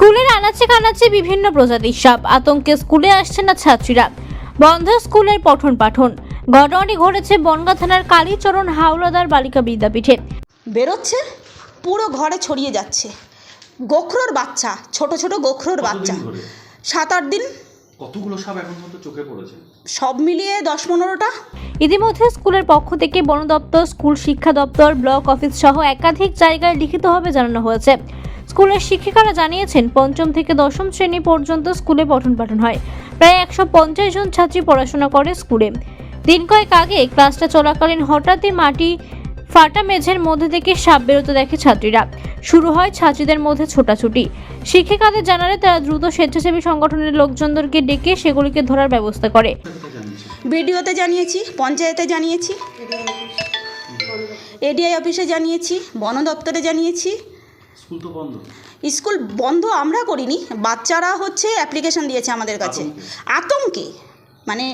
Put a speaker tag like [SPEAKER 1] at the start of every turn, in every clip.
[SPEAKER 1] স্কুলের আনাচে কানাচে বিভিন্ন প্রজাতির সাপ আতঙ্কে স্কুলে আসছে না ছাত্রীরা। বন্ধ স্কুলের পঠন পাঠন। ঘটনাটি ঘটেছে বনগা থানার কালীচরণ হাওলাদার বালিকা বিদ্যাপীঠে।
[SPEAKER 2] বেরোচ্ছে পুরো ঘরে ছড়িয়ে যাচ্ছে। গোখরোর বাচ্চা ছোট ছোট গোখরোর বাচ্চা। সাত আট দিন।
[SPEAKER 3] কতগুলো সাপ এখন পর্যন্ত চোখে পড়েছে?
[SPEAKER 2] সব মিলিয়ে দশ পনেরোটা।
[SPEAKER 1] ইতিমধ্যে স্কুলের পক্ষ থেকে বন দপ্তর স্কুল শিক্ষা দপ্তর ব্লক অফিস সহ একাধিক জায়গায় লিখিতভাবে জানানো হয়েছে। স্কুলের শিক্ষিকারা জানিয়েছেন, পঞ্চম থেকে দশম শ্রেণি পর্যন্ত স্কুলে পঠন পাঠন হয়। প্রায় একশো পঞ্চাশ জন ছাত্রী পড়াশোনা করে স্কুলে। দিন কয়েক আগে ক্লাসটা চলাকালীন হঠাৎই মাটি ফাটা মেঝের মধ্যে থেকে সাপ বেরোতে দেখে ছাত্রীরা। শুরু হয় ছাত্রীদের মধ্যে ছোটাছুটি। শিক্ষিকাদের জানালে তারা দ্রুত স্বেচ্ছাসেবী সংগঠনের লোকজনদেরকে ডেকে সেগুলিকে ধরার ব্যবস্থা করে।
[SPEAKER 2] বিডিওতে জানিয়েছি, পঞ্চায়েতে জানিয়েছি, এডিআই অফিসে জানিয়েছি, বন দপ্তরে জানিয়েছি
[SPEAKER 3] স্কুল তো বন্ধ।
[SPEAKER 2] স্কুল বন্ধ আমরা করিনি বাচ্চারা হচ্ছে অ্যাপ্লিকেশন দিয়েছে আমাদের কাছে। আতঙ্কে? মানে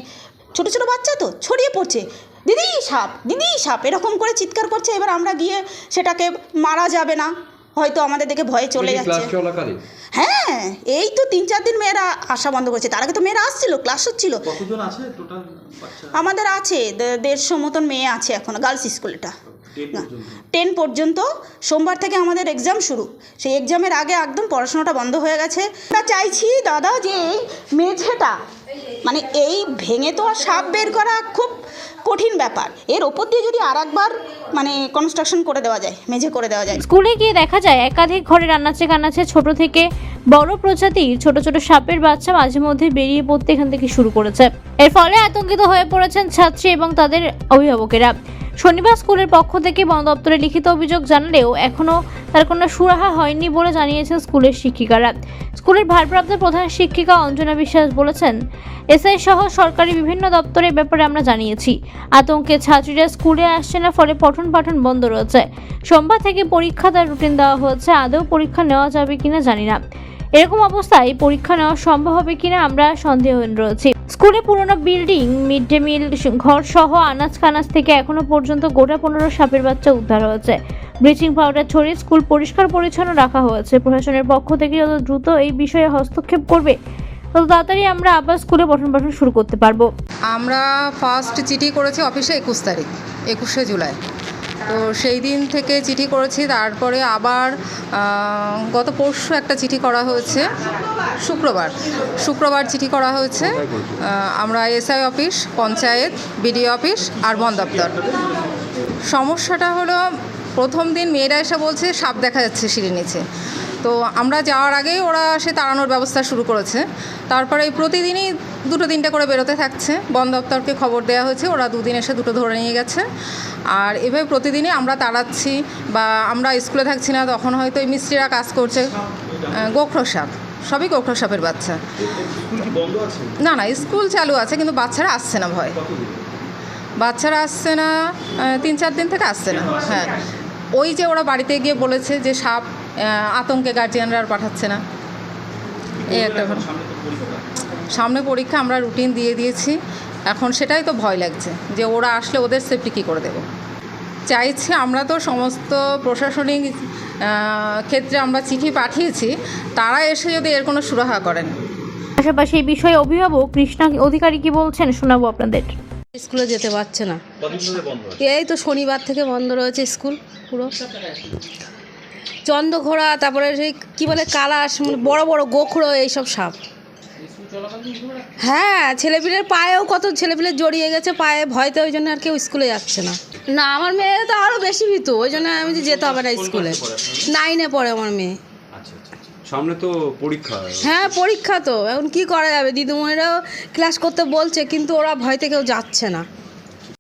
[SPEAKER 2] ছোট ছোট বাচ্চা তো ছড়িয়ে পড়ছে। দিদি সাপ দিদি সাপ এরকম করে চিৎকার করছে এবার আমরা গিয়ে সেটাকে মারা যাবে না। হয়তো আমাদের দেখে ভয়ে চলে
[SPEAKER 4] এটা
[SPEAKER 2] যাচ্ছে। হ্যাঁ এই তো তিন চার দিন মেয়েরা আসা বন্ধ করেছে। তার আগে তো মেয়েরা আসছিল ক্লাস হচ্ছিল। আমাদের আছে দেড়শো মতন মেয়ে আছে এখন গার্লস স্কুলটা
[SPEAKER 3] টেন পর্যন্ত
[SPEAKER 2] টেন পর্যন্ত। সোমবার থেকে আমাদের এক্সাম শুরু। সেই এক্সামের আগে একদম পড়াশোনাটা বন্ধ হয়ে গেছে। আমরা চাইছি দাদা যে এই মেঝেটা মানে এই ভেঙে তো আর সাপ বের করা খুব কঠিন ব্যাপার। এর ওপর দিয়ে যদি আর একবার মানে কনস্ট্রাকশন করে দেওয়া যায় মেঝে করে দেওয়া যায়।
[SPEAKER 1] স্কুলে গিয়ে দেখা যায় একাধিক ঘরে রান্নাচে কান্নাচে ছোট থেকে বড় প্রজাতির ছোট ছোট সাপের বাচ্চা মাঝে মধ্যে বেরিয়ে পড়তে এখান থেকে শুরু করেছে। এর ফলে আতঙ্কিত হয়ে পড়েছেন ছাত্রী এবং তাদের অভিভাবকেরা। শনিবার স্কুলের পক্ষ থেকে বন দপ্তরে লিখিত অভিযোগ জানালেও এখনও তার কোনো সুরাহা হয়নি বলে জানিয়েছেন স্কুলের শিক্ষিকারা। স্কুলের ভারপ্রাপ্ত প্রধান শিক্ষিকা অঞ্জনা বিশ্বাস বলেছেন, এসআই সহ সরকারি বিভিন্ন দপ্তরের ব্যাপারে আমরা জানিয়েছি। আতঙ্কে ছাত্রীরা স্কুলে আসছে না, ফলে পঠন পাঠন বন্ধ রয়েছে। সোমবার থেকে পরীক্ষা তার রুটিন দেওয়া হয়েছে, আদৌ পরীক্ষা নেওয়া যাবে কিনা জানি না। এরকম অবস্থায় পরীক্ষা নেওয়া সম্ভব হবে কিনা আমরা সন্দেহহীন রয়েছি। স্কুলে পুরনো বিল্ডিং মিড ডে মিল, ঘর সহ আনাজ কানাজ থেকে এখনও পর্যন্ত গোটা পনেরো সাপের বাচ্চা উদ্ধার হয়েছে। ব্লিচিং পাউডার ছড়িয়ে স্কুল পরিষ্কার পরিচ্ছন্ন রাখা হয়েছে। প্রশাসনের পক্ষ থেকে যত দ্রুত এই বিষয়ে হস্তক্ষেপ করবে, তত তাড়াতাড়ি আমরা আবার স্কুলে পঠন পাঠন শুরু করতে পারব।
[SPEAKER 5] আমরা ফার্স্ট চিঠি করেছি অফিসে একুশ তারিখ, একুশে জুলাই। তো সেই দিন থেকে চিঠি করেছি। তারপরে আবার গত পরশু একটা চিঠি করা হয়েছে। শুক্রবার শুক্রবার চিঠি করা হয়েছে। আমরা SI office panchayat BDO office আর বন দপ্তর। সমস্যাটা হলো প্রথম দিন মেয়েরা এসে বলছে সাপ দেখা যাচ্ছে সিঁড়ি নিচে। তো আমরা যাওয়ার আগেই ওরা সে তাড়ানোর ব্যবস্থা শুরু করেছে। তারপরে প্রতিদিনই দুটো তিনটে করে বেরোতে থাকছে। বন দপ্তরকে খবর দেওয়া হয়েছে ওরা দুদিন এসে দুটো ধরে নিয়ে গেছে। আর এভাবে প্রতিদিনই আমরা তাড়াচ্ছি বা আমরা স্কুলে থাকছি না তখন হয়তো এই মিস্ত্রিরা কাজ করছে। আহ, গোখরো সাপ সবই গোখরো সাপের বাচ্চা। না না স্কুল চালু আছে কিন্তু বাচ্চারা আসছে না ভয়। বাচ্চারা আসছে না তিন চার দিন থেকে আসছে না হ্যাঁ। ওই যে ওরা বাড়িতে গিয়ে বলেছে যে সাপ আতঙ্কে গার্জিয়ানরা আর পাঠাচ্ছে না। এই একটা ঘটনা।
[SPEAKER 3] সামনে পরীক্ষা
[SPEAKER 5] আমরা রুটিন দিয়ে দিয়েছি। এখন সেটাই তো ভয় লাগছে যে ওরা আসলে ওদের সেফটি কী করে দেবো। চাইছি আমরা তো সমস্ত প্রশাসনিক ক্ষেত্রে আমরা চিঠি পাঠিয়েছি তারা এসে যদি এর কোনো সুরাহা করেন।
[SPEAKER 1] পাশাপাশি এই বিষয়ে অভিভাবক কৃষ্ণা অধিকারী কি বলছেন শোনাবো আপনাদের।
[SPEAKER 6] স্কুলে যেতে পারছে না। এই তো শনিবার থেকে বন্ধ রয়েছে স্কুল পুরো। চন্দ্রঘোড়া তারপরে সেই কী বলে কালাস মানে বড় বড় গোখরো এইসব সাপ। হ্যাঁ ছেলেপিলের পায়েও কত ছেলেপিলে জড়িয়ে গেছে পায়ে ভয়তে ওই জন্য আর কেউ স্কুলে যাচ্ছে না। না আমার মেয়ে তো আরও বেশি ভীতু ওই জন্য আমি যে যেতে হবে না স্কুলে নাইনে পড়ে আমার মেয়ে।
[SPEAKER 4] আচ্ছা আচ্ছা আচ্ছা। সামনে তো পরীক্ষা।
[SPEAKER 6] হ্যাঁ পরীক্ষা তো এখন কি করা যাবে? দিদিমণিরাও ক্লাস করতে বলছে কিন্তু ওরা ভয়তে কেউ যাচ্ছে না।